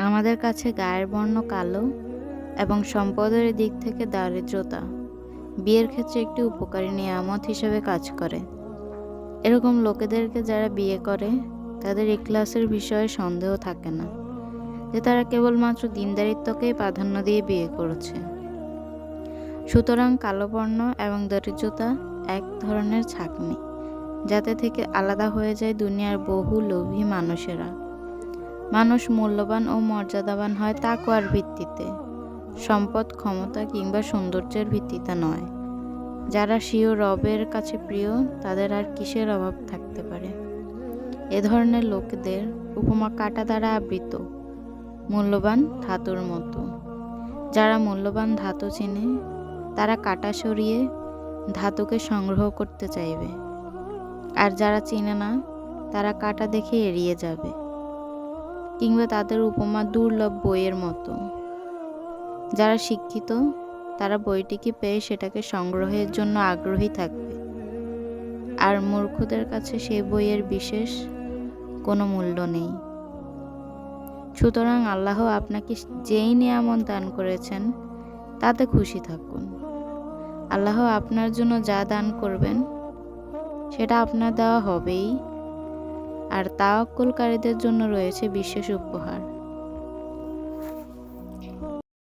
আমাদের কাছে গায়ের বর্ণ কালো এবং সম্পদের দিক থেকে দারিদ্রতা। বিয়ের ক্ষেত্রে একটি উপকারী নিয়ামত হিসেবে কাজ করে। এরকম লোকেদেরকে যারা বিয়ে করে, তাদের ইখলাসের বিষয়ে সন্দেহ থাকে না যে তারা কেবলমাত্র দিনদারিত্বকেই প্রাধান্য দিয়ে বিয়ে করেছে। সুতরাং কালো বর্ণ এবং দরিদ্রতা এক ধরনের ছাকনি, যাতে থেকে আলাদা হয়ে যায় দুনিয়ার বহু লোভী মানুষেরা। মানুষ মূল্যবান ও মর্যাদাবান হয় তাকওয়ার ভিত্তিতে। সম্পদ, ক্ষমতা কিংবা সৌন্দর্যের ভিত্তিতে নয়। যারা স্বীয় রবের কাছে প্রিয়, তাদের আর কিসের অভাব থাকতে পারে? এ ধরনের লোকদের উপমা কাটা দ্বারা আবৃত। মূল্যবান ধাতুর মতো। যারা মূল্যবান ধাতু চিনে, তারা কাটা সরিয়ে ধাতুকে সংগ্রহ করতে চাইবে। আর যারা চিনে না, তারা কাটা দেখে এড়িয়ে যাবে। কিংবা তাদের উপমা দুর্লভ বইয়ের মতো। যারা শিক্ষিত, তারা বইটিকে পেয়ে সেটাকে সংগ্রহের জন্য আগ্রহী থাকবে? আর মূর্খদের কাছে সেই বইয়ের বিশেষ কোনো মূল্য নেই। সুতরাং আল্লাহ আপনাকে যেই নিয়ামত দান করেছেন, তাতে খুশি থাকুন। আল্লাহ আপনার জন্য যা দান করবেন, সেটা আপনার দেওয়া হবেই। আর তাওয়াক্কুলকারীদের জন্য রয়েছে বিশেষ উপহার।